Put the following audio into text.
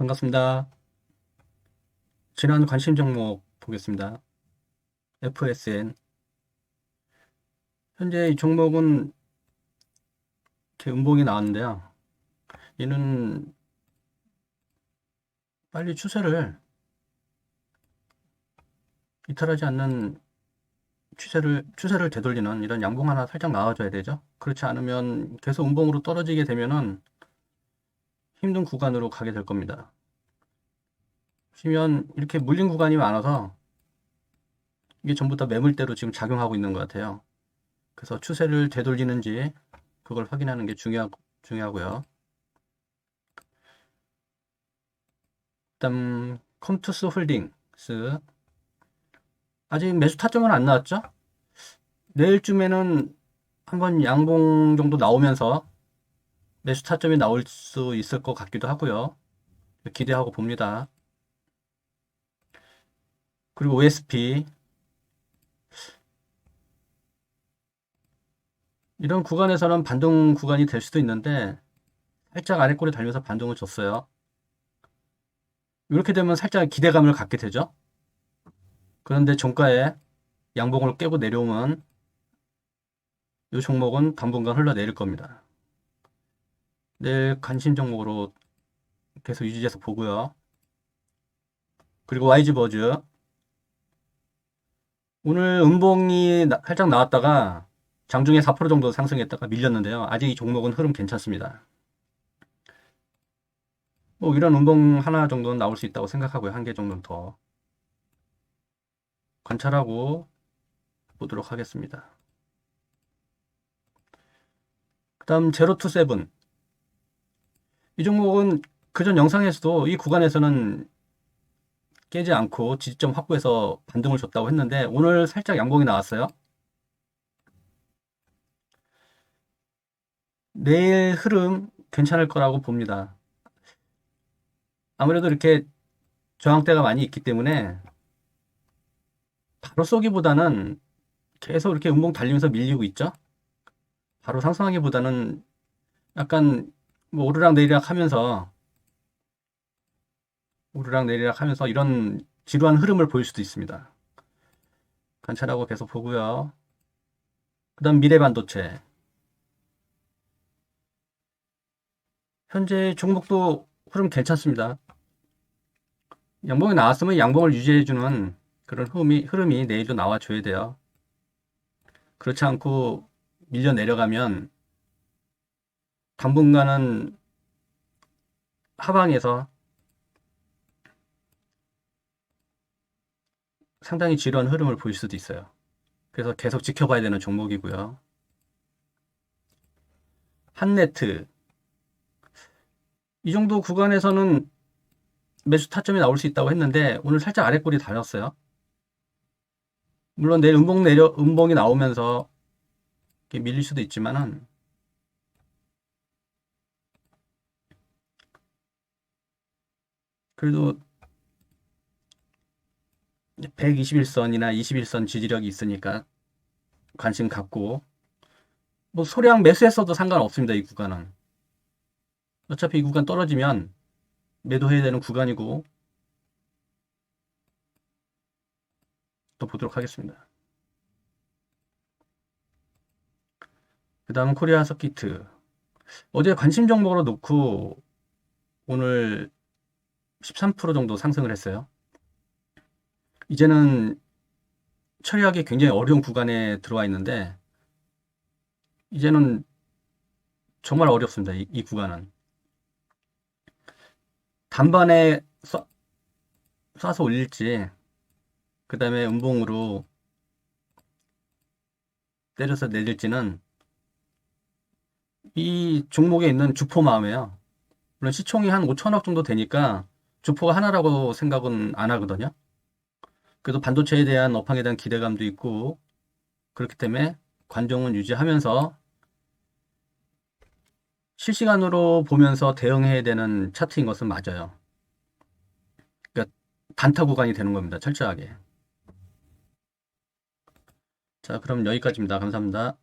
반갑습니다. 지난 관심 종목 보겠습니다. FSN. 현재 이 종목은 이렇게 음봉이 나왔는데요. 얘는 빨리 추세를 이탈하지 않는 추세를 추세를 되돌리는 이런 양봉 하나 살짝 나와줘야 되죠. 그렇지 않으면 계속 음봉으로 떨어지게 되면은 힘든 구간으로 가게 될 겁니다. 보시면 이렇게 물린 구간이 많아서 이게 전부 다 매물대로 지금 작용하고 있는 것 같아요. 그래서 추세를 되돌리는지 그걸 확인하는 게 중요하, 중요하고요. 그다음 컴투스 홀딩스 아직 매수 타점은 안 나왔죠? 내일쯤에는 한번 양봉 정도 나오면서 매수 타점이 나올 수 있을 것 같기도 하고요. 기대하고 봅니다. 그리고 OSP 이런 구간에서는 반동 구간이 될 수도 있는데 살짝 아래 꼬리 달면서 반동을 줬어요. 이렇게 되면 살짝 기대감을 갖게 되죠. 그런데 종가에 양봉을 깨고 내려오면 이 종목은 당분간 흘러내릴 겁니다. 내일 관심 종목으로 계속 유지해서 보고요. 그리고 YG버즈 오늘 음봉이 나- 살짝 나왔다가 장중에 4% 정도 상승했다가 밀렸는데요. 아직 이 종목은 흐름 괜찮습니다. 뭐 이런 음봉 하나 정도는 나올 수 있다고 생각하고요. 한 개 정도는 더 관찰하고 보도록 하겠습니다. 그 다음 제로투세븐 이 종목은 그전 영상에서도 이 구간에서는 깨지 않고 지지점 확보해서 반등을 줬다고 했는데 오늘 살짝 양봉이 나왔어요. 내일 흐름 괜찮을 거라고 봅니다. 아무래도 이렇게 저항대가 많이 있기 때문에 바로 쏘기보다는 계속 이렇게 음봉 달리면서 밀리고 있죠. 바로 상승하기보다는 약간 뭐 오르락 내리락 하면서 오르락 내리락 하면서 이런 지루한 흐름을 보일 수도 있습니다. 관찰하고 계속 보고요. 그 다음 미래 반도체. 현재 종목도 흐름 괜찮습니다. 양봉이 나왔으면 양봉을 유지해주는 그런 흐름이, 흐름이 내일도 나와줘야 돼요. 그렇지 않고 밀려 내려가면 당분간은 하방에서 상당히 지루한 흐름을 보일 수도 있어요. 그래서 계속 지켜봐야 되는 종목이고요. 한네트 이 정도 구간에서는 매수 타점이 나올 수 있다고 했는데 오늘 살짝 아래 꼬리 달렸어요. 물론 내일 음봉 내려 음봉이 나오면서 밀릴 수도 있지만은 그래도 121선이나 21선 지지력이 있으니까 관심 갖고 뭐 소량 매수했어도 상관없습니다. 이 구간은 어차피 이 구간 떨어지면 매도해야 되는 구간이고 또 보도록 하겠습니다. 그 다음은 코리아 서키트 어제 관심 종목으로 놓고 오늘 13% 정도 상승을 했어요. 이제는 처리하기 굉장히 어려운 구간에 들어와 있는데 이제는 정말 어렵습니다. 이, 이 구간은 단반에 쏴, 쏴서 올릴지 그 다음에 음봉으로 때려서 내릴지는 이 종목에 있는 주포 마음이에요. 물론 시총이 한 5천억 정도 되니까 주포가 하나라고 생각은 안 하거든요. 그래도 반도체에 대한 업황에 대한 기대감도 있고 그렇기 때문에 관종은 유지하면서 실시간으로 보면서 대응해야 되는 차트인 것은 맞아요. 그러니까 단타 구간이 되는 겁니다. 철저하게. 자, 그럼 여기까지입니다. 감사합니다.